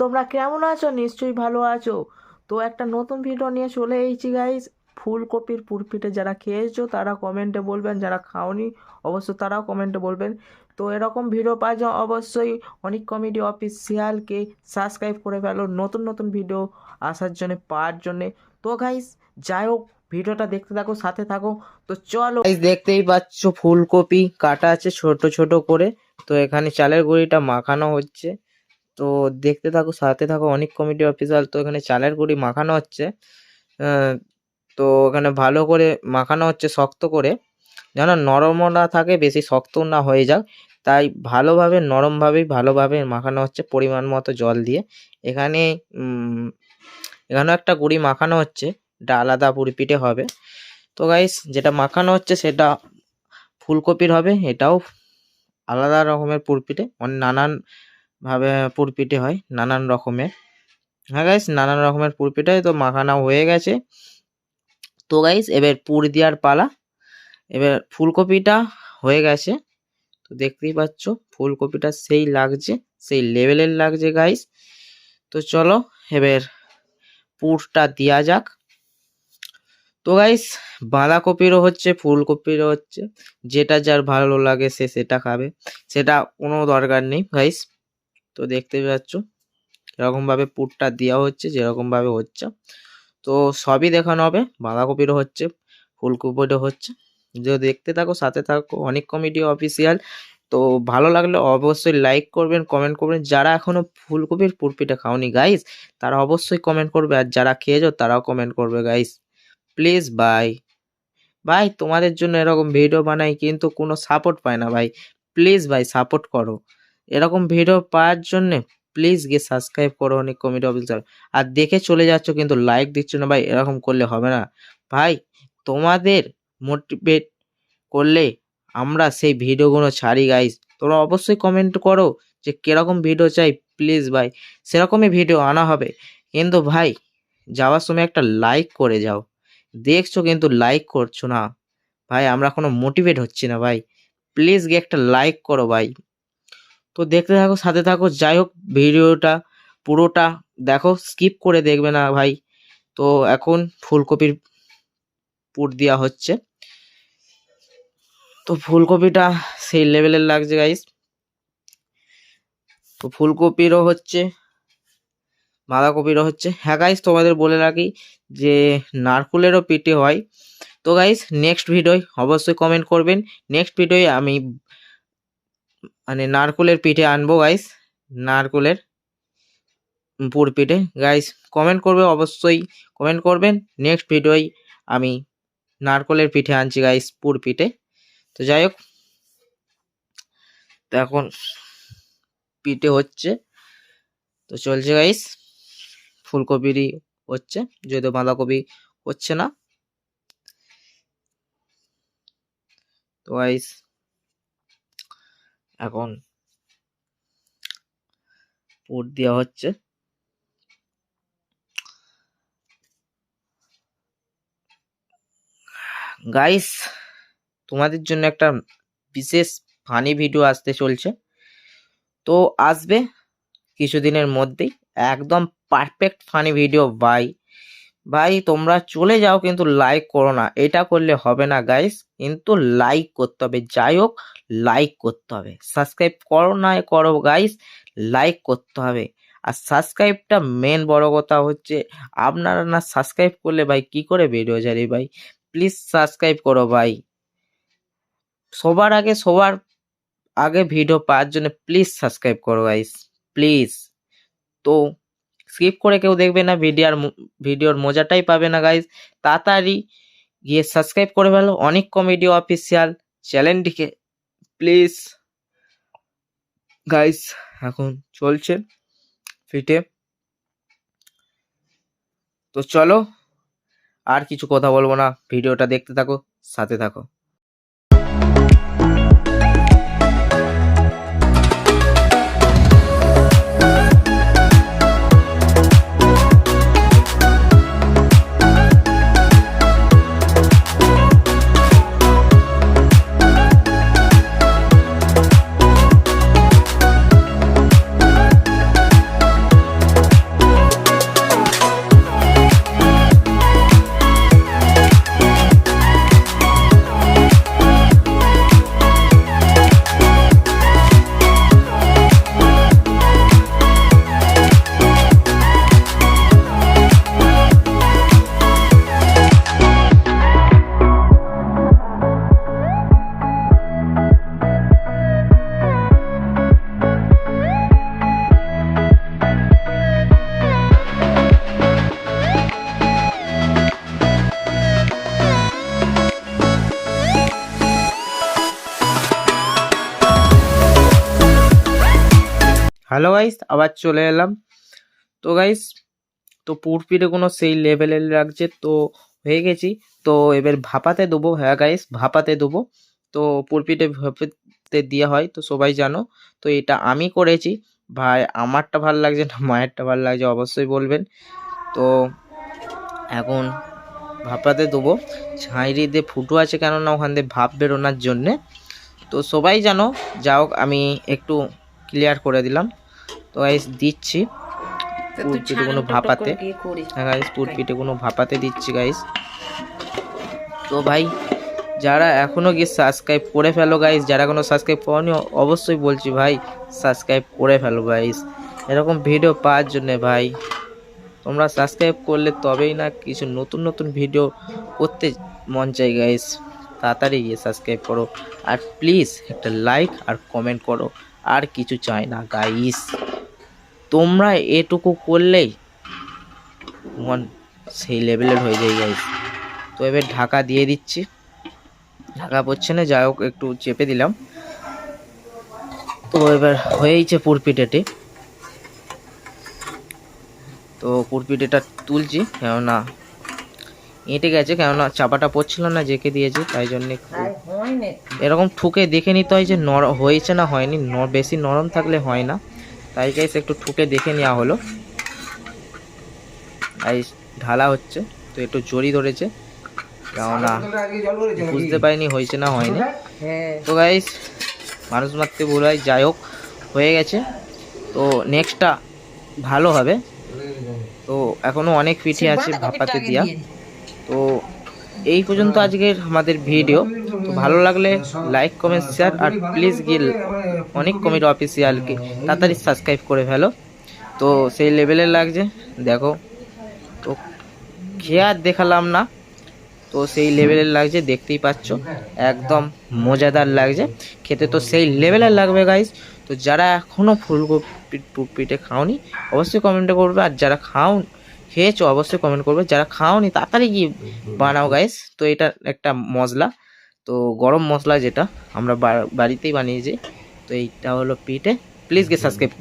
তোমরা কেমন আছো? নিশ্চয়ই ভালো আছো। তো একটা নতুন ভিডিও নিয়ে চলে এসেছি গাইস ফুলকপির পুরপিঠে যারা খেয়েছো, তারা কমেন্টে বলবেন, যারা খাওনি অবশ্য তারাও কমেন্টে বলবেন। তো এরকম ভিডিও পাওয়া জন্য অবশ্যই অনেক কমেডি অফিসিয়ালকে সাবস্ক্রাইব করে ফেলো নতুন নতুন ভিডিও আসার জন্য, পাওয়ার জন্যে। তো গাইস যাই হোক ভিডিওটা দেখতে থাকো, সাথে থাকো। তো চলো। দেখতেই পাচ্ছ ফুলকপি কাটা আছে ছোট ছোট করে। তো এখানে চালের গুঁড়িটা মাখানো হচ্ছে। তো দেখতে থাকো, সাথে থাকো, অনেক কমিটি অফিসার তো এখানে চালের গুঁড়ি মাখানো হচ্ছে। তো এখানে ভালো করে মাখানো হচ্ছে শক্ত করে। যেন নরমও না থাকে, বেশি শক্ত না হয়ে যাক। তাই ভালোভাবে, নরমভাবেই ভালোভাবে মাখানো হচ্ছে পরিমাণ মতো জল দিয়ে। এখানে এখানেও একটা গুঁড়ি মাখানো হচ্ছে, এটা আলাদা পুরি হবে। তো গাইস যেটা মাখানো হচ্ছে সেটা ফুলকপির হবে, এটাও আলাদা রকমের পুরপিঠে। অনেক নানান ভাবে পুরপিঠে হয় নানান রকমের। হ্যাঁ গাইস নানান রকমের পুরপিঠে তো মাখানা হয়ে গেছে। তো গাইস এবার পুর দেওয়ার পালা। এবার ফুলকপিটা হয়ে গেছে। তো দেখতেই পাচ্ছ, ফুলকপিটা সেই লাগছে, সেই লেভেলের লাগছে গাইস তো চলো, এবার পুরটা দেওয়া যাক। তো গাইস বাঁধাকপিরও হচ্ছে, ফুলকপিরও হচ্ছে। যেটা যার ভালো লাগে সে সেটা খাবে। সেটা কোনো দরকার নেই গাইস তো দেখতে পাচ্ছ এরকমভাবে পুরটা দেওয়া হচ্ছে, যেরকমভাবে হচ্ছে। তো সবই দেখানো হবে বাঁধাকপিরও হচ্ছে, ফুলকপিরও হচ্ছে। যে দেখতে থাকো, সাথে থাকো অনেক কমিটি অফিসিয়াল তো ভালো লাগলে অবশ্যই লাইক করবেন কমেন্ট করবেন। যারা এখনও ফুলকপির পুরপিটা খাওনি গাইস তারা অবশ্যই কমেন্ট করবে। আর যারা খেয়েছো, তারাও কমেন্ট করবে গাইস প্লিজ বাই ভাই, তোমাদের জন্য এরকম ভিডিও বানাই, কিন্তু কোনো সাপোর্ট পায় না, ভাই। প্লিজ ভাই সাপোর্ট করো। এরকম ভিডিও পাওয়ার জন্যে প্লিজ গিয়ে সাবস্ক্রাইব করো অনেক কমেডি অফিসার আর দেখে চলে যাচ্ছ কিন্তু লাইক দিচ্ছ না ভাই, এরকম করলে হবে না। ভাই, তোমাদের মোটিভেট করলে আমরা সেই ভিডিওগুলো ছাড়ি গাইস তোমরা অবশ্যই কমেন্ট করো যে কীরকম ভিডিও চাই প্লিজ ভাই। সেরকমই ভিডিও আনা হবে। কিন্তু ভাই, যাওয়ার সময় একটা লাইক করে যাও। দেখছ কিন্তু লাইক করছ না। ভাই, আমরা কোনো মোটিভেট হচ্ছি না ভাই। প্লিজ গিয়ে একটা লাইক করো ভাই। তো দেখতে থাকো, সাথে থাকো। যাই হোক, ভিডিওটা পুরোটা দেখো স্কিপ করে দেখবে না ভাই। তো এখন ফুলকপির পুর দেওয়া হচ্ছে। তো ফুলকপিটা সেই লেভেলের লাগছে গাইস তো ফুলকপিরও হচ্ছে, বাঁধাকপিরও হচ্ছে। হ্যাঁ গাইস তোমাদের বলে রাখি যে নারকুলেরও পিঠে হয়। তো গাইস নেক্সট ভিডিওয় অবশ্যই কমেন্ট করবেন। নেক্সট ভিডিওয় আমি মানে নারকুলের পিঠে আনব গাইস নারকুলের পুর পিঠে। গাইস কমেন্ট করবে অবশ্যই। কমেন্ট করবেন। নেক্সট ভিডিওয় আমি নারকলের পিঠে আনছি গাইস পুর পিঠে। তো যাই হোক তো এখন পিঠে হচ্ছে। তো চলছে গাইস ফুলকপিরই হচ্ছে। যেহেতু বাঁধাকপি হচ্ছে না। তো গাইস এখন পুর দেওয়া হচ্ছে। গাইস তোমাদের জন্য একটা বিশেষ ফানি ভিডিও আসতে চলছে। তো আসবে কিছুদিনের মধ্যেই। একদম পারফেক্ট ফানি ভিডিও ভাই ভাই, তোমরা চলে যাও, কিন্তু লাইক করো না। এটা করলে হবে না গাইস কিন্তু লাইক করতে হবে। যাই হোক লাইক করতে হবে। সাবস্ক্রাইব করো না, করো গাইস লাইক করতে হবে। আর সাবস্ক্রাইবটা মেন বড় কথা হচ্ছে, আপনারা না সাবস্ক্রাইব করলে ভাই, কি করে ভিডিও জানি ভাই? প্লিজ সাবস্ক্রাইব করো ভাই। সবার আগে সবার আগে ভিডিও পাওয়ার জন্য প্লিজ সাবস্ক্রাইব করো গাইস প্লিজ তো স্কিপ করে কেউ দেখবে না, ভিডিওর ভিডিওর মজাটাই পাবে না গাইস তাড়াতাড়ি গিয়ে সাবস্ক্রাইব করে ফেলো। অনেক কমেডি অফিসিয়াল চ্যানেলটিকে প্লিজ গাইস এখন চলছে ফিটে তো চলো, আর কিছু কথা বলব না। ভিডিওটা দেখতে থাকো, সাথে থাকো। হ্যালো গাইস আবার চলে এলাম। তো গাইস তো পুরপিটে কোনো সেই লেভেলের লাগছে, তো হয়ে গেছি। তো এবার ভাপাতে দেবো। হ্যাঁ গাইস ভাপাতে দেবো। তো পুরপিটে ভাপাতে দেওয়া হয়, তো সবাই জানো। তো এটা আমি করেছি। ভাই, আমারটা ভালো লাগছে না, মায়েরটা ভালো লাগছে, অবশ্যই বলবেন। তো এখন ভাপাতে দেবো। ছাইরি দিয়ে ফুটো আছে কেননা, ওখান দিয়ে ভাপ বেরোনোর জন্যে। তো সবাই জানো যা হোক, আমি একটু ক্লিয়ার করে দিলাম। তো গাইস দিচ্ছি। পুরপিটে কোনো ভাপাতে। হ্যাঁ গাইস পুরপিটে কোনো ভাপাতে দিচ্ছি গাইস তো ভাই যারা এখনও গিয়ে সাবস্ক্রাইব করে ফেলো গাইস যারা কোনো সাবস্ক্রাইব করনি অবশ্যই বলছি ভাই সাবস্ক্রাইব করে ফেলো গাইস এরকম ভিডিও পাওয়ার জন্যে ভাই তোমরা সাবস্ক্রাইব করলে তবেই না কিছু নতুন নতুন ভিডিও করতে মন চাই গাইস তাড়াতাড়ি গিয়ে সাবস্ক্রাইব করো। আর প্লিজ একটা লাইক আর কমেন্ট করো। আর কিছু চাই না গাইস তোমরা এটুকু করলেই মন সেই লেভেলের হয়ে যায় গাইস তো এবার ঢাকা দিয়ে দিচ্ছি। ঢাকা পড়ছে না যাই হোক একটু চেপে দিলাম। তো এবার হয়েইছে পুরপিটেটি তো পুরপিটেটা তুলছি কেননা এঁটে গেছে কেননা চাপাটা পড়ছিল না জেকে দিয়েছি তাই জন্যে এরকম ঠুকে দেখে নিতে হয় যে নর হয়েছে না হয়নি বেশি নরম থাকলে হয় না। তাই গাইস একটু ঠুকে দেখে নেওয়া হলো। তাই ঢালা হচ্ছে তো একটু জড়ি ধরেছে। কেননা বুঝতে পারিনি হয়েছে না হয়নি। তো গাইস মানুষ মারতে ভুল হয় যাই হোক হয়ে গেছে। তো নেক্সটটা ভালো হবে। তো এখনও অনেক পিঠে আছে ভাপাতে দিয়া। তো এই পর্যন্ত আজকের আমাদের ভিডিও। তো ভালো লাগলে লাইক কমেন্ট শেয়ার আর প্লিজ গিল অনেক কমিটি অফিসিয়ালকে তাড়াতাড়ি সাবস্ক্রাইব করে ফেলো। তো সেই লেভেলের লাগছে। দেখো, তো খেয়ে আর দেখালাম না। তো সেই লেভেলের লাগছে, দেখতেই পাচ্ছ, একদম মজাদার লাগছে। খেতে তো সেই লেভেলের লাগবে গাইস তো যারা এখনও ফুলকপি পিঠে খাওনি, অবশ্যই কমেন্টে করবে আর যারা খাও খেয়েছো, অবশ্যই কমেন্ট করবে। যারা খাওনি, তাড়াতাড়ি গিয়ে বানাও গাইস তো এটা একটা মশলা তো গরম মশলা যেটা, আমরা বাড়িতেই বানিয়েছি। তো এইটা হলো পিঠে প্লিজ গে সাবস্ক্রাইব